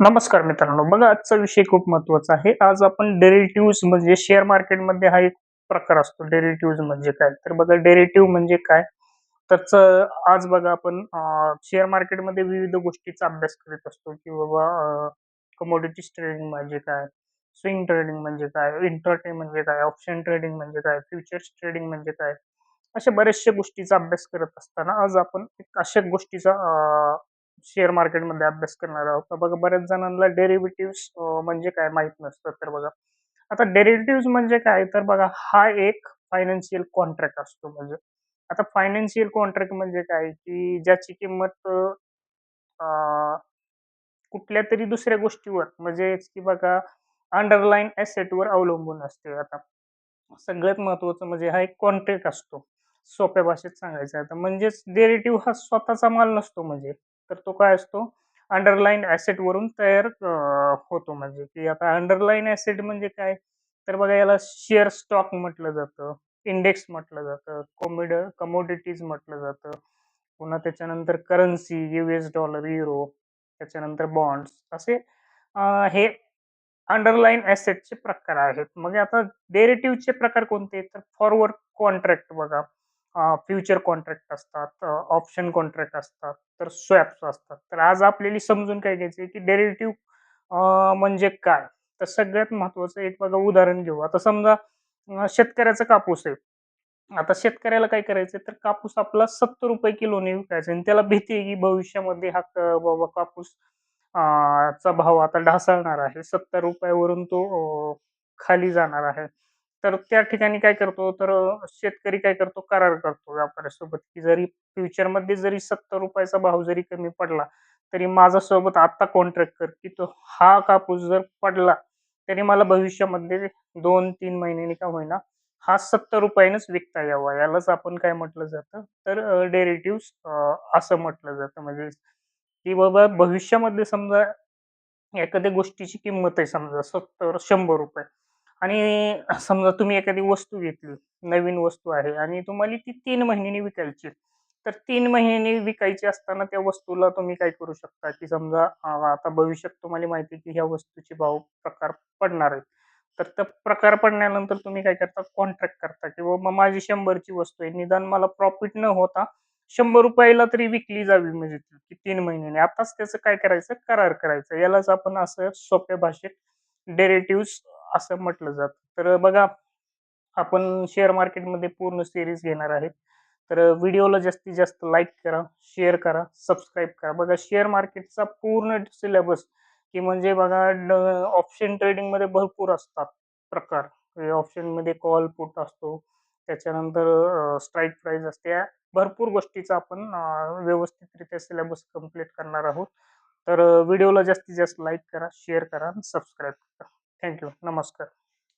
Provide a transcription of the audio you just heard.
नमस्कार मित्रांनो बघा आजचा विषय खूप महत्त्वाचा आहे. आज आपण डेरिव्हेटिव्ह म्हणजे शेअर मार्केटमध्ये हा एक प्रकार असतो. डेरिव्हेटिव्ह म्हणजे काय? तर बघा डेरिव्हेटिव्ह म्हणजे काय? तर आज बघा आपण शेअर मार्केटमध्ये विविध गोष्टीचा अभ्यास करीत असतो की बाबा कमोडिटीज ट्रेडिंग म्हणजे काय? स्विंग ट्रेडिंग म्हणजे काय? इंटरटे म्हणजे काय? ऑप्शन ट्रेडिंग म्हणजे काय? फ्युचर्स ट्रेडिंग म्हणजे काय? अशा बऱ्याचशा गोष्टीचा अभ्यास करत असताना आज आपण एक अशा गोष्टीचा शेअर मार्केटमध्ये अभ्यास करणार आहोत. तर बघा बऱ्याच जणांना डेरिव्हेटिव्ह म्हणजे काय माहीत नसतं. तर बघा आता डेरिव्हेटिव्ह म्हणजे काय? तर बघा हा एक फायनान्शियल कॉन्ट्रॅक्ट असतो म्हणजे. आता फायनान्शियल कॉन्ट्रॅक्ट म्हणजे काय? की ज्याची किंमत कुठल्या तरी दुसऱ्या गोष्टीवर म्हणजे की बघा अंडरलाईन वर अवलंबून असते. आता सगळ्यात महत्वाचं म्हणजे हा एक कॉन्ट्रॅक्ट असतो. सोप्या भाषेत सांगायचं आता म्हणजेच डेरेटिव्ह हा स्वतःचा माल नसतो म्हणजे. तर तो काय असतो? अंडरलाईन ऍसेट वरून तयार होतो म्हणजे की आता अंडरलाईन ऍसेट म्हणजे काय? तर बघा याला शेअर स्टॉक म्हटलं जातं इंडेक्स म्हटलं जातं कॉमिड कमोडिटीज म्हटलं जातं. पुन्हा त्याच्यानंतर करन्सी युएस डॉलर युरो त्याच्यानंतर बॉन्ड्स असे हे अंडरलाईन ॲसेटचे प्रकार आहेत. मग आता डेरेटिव्हचे प्रकार कोणते? तर फॉरवर्ड कॉन्ट्रॅक्ट बघा. फ्युचर कॉन्ट्रॅक्ट असतात ऑप्शन कॉन्ट्रॅक्ट असतात तर स्वॅप्स असतात. तर आज आपल्याला समजून काय घ्यायचं आहे की डेरिव्हेटिव्ह म्हणजे काय? तर सगळ्यात महत्वाचं एक बघा उदाहरण घेऊ. आता समजा शेतकऱ्याचा कापूस आहे. आता शेतकऱ्याला काय करायचं तर कापूस आपला सत्तर रुपये किलोने विकायचा आणि त्याला भीती आहे की भविष्यामध्ये हा बाबा कापूस चा भाव आता ढासळणार आहे. सत्तर रुपयावरून तो खाली जाणार आहे. तर त्या ठिकाणी काय करतो तर शेतकरी काय करतो करार करतो व्यापाऱ्यासोबत की जरी फ्युचरमध्ये जरी सत्तर रुपयाचा भाव जरी कमी पडला तरी माझ्यासोबत आता कॉन्ट्रॅक्ट कर की तो हा कापूस जर पडला तरी मला भविष्यामध्ये दोन तीन महिन्यांनी का होईना हा सत्तर रुपयानेच विकता यावा. यालाच आपण काय म्हटलं जातं? तर डेरेटिव्ह असं म्हटलं जातं. म्हणजे की बाबा भविष्यामध्ये समजा एखाद्या गोष्टीची किंमत आहे समजा सत्तर शंभर रुपये आणि समजा तुम्ही एखादी वस्तू घेतली नवीन वस्तू आहे आणि तुम्हाला ती तीन महिन्यांनी विकायची तर तीन महिन्यांनी विकायची असताना त्या वस्तूला तुम्ही काय करू शकता? की समजा आता भविष्यात तुम्हाला माहिती की ह्या वस्तूचे भाव प्रकार पडणार आहेत. तर त्या प्रकार पडल्यानंतर तुम्ही काय करता? कॉन्ट्रॅक्ट करता की बाबा माझी शंभरची वस्तू आहे निदान मला प्रॉफिट न होता शंभर रुपयाला तरी विकली जावी म्हणजे की तीन महिन्याने. आताच त्याचं काय करायचं? करार करायचं. यालाच आपण असं सोप्या भाषेत डेरेटिव्ह असं म्हटलं जातं. तर बघा आपण शेअर मार्केटमध्ये पूर्ण सिरीज घेणार आहेत. तर व्हिडिओला जास्तीत जास्त लाईक करा शेअर करा सबस्क्राईब करा. बघा शेअर मार्केटचा पूर्ण सिलेबस की म्हणजे बघा ऑप्शन ट्रेडिंगमध्ये भरपूर असतात प्रकार. ऑप्शनमध्ये कॉल पुट असतो त्याच्यानंतर स्ट्राईक प्राईज असते. भरपूर गोष्टीचा आपण व्यवस्थितरित्या सिलेबस कंप्लीट करणार आहोत. तर व्हिडिओला जास्तीत जास्त लाईक करा शेअर करा आणि सबस्क्राईब करा. थँक्यू. नमस्कार.